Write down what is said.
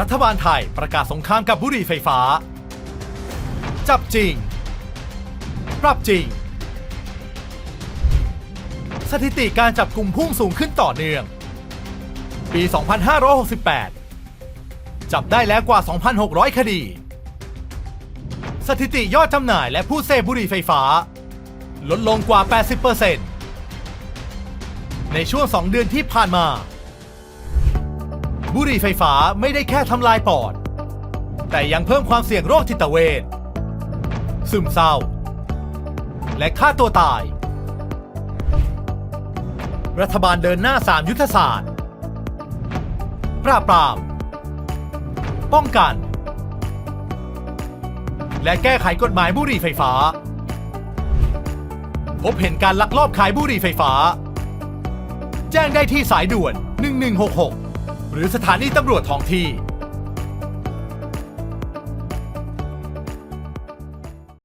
รัฐบาลไทยประกาศสงครามกับบุหรี่ไฟฟ้า จับจริง ปรับจริง สถิติการจับกลุ่มพุ่งสูงขึ้นต่อเนื่อง ปี 2568 จับได้แล้วกว่า 2,600 คดี สถิติยอดจำหน่ายและผู้เสพบุหรี่ไฟฟ้า ลดลงกว่า 80%ในช่วง 2 เดือนที่ผ่านมา บุหรี่ไฟฟ้าไม่ได้แค่ทำลายปอด แต่ยังเพิ่มความเสี่ยงโรคจิตเวทซึมเศร้า และฆ่าตัวตาย รัฐบาลเดินหน้า3ยุทธศาสตร์ ปราบปราม ป้องกัน และแก้ไขกฎหมายบุหรี่ไฟฟ้า พบเห็นการลักลอบขายบุหรี่ไฟฟ้า แจ้งได้ที่สายด่วน 1166ห รือสถานีตำรวจท้องที่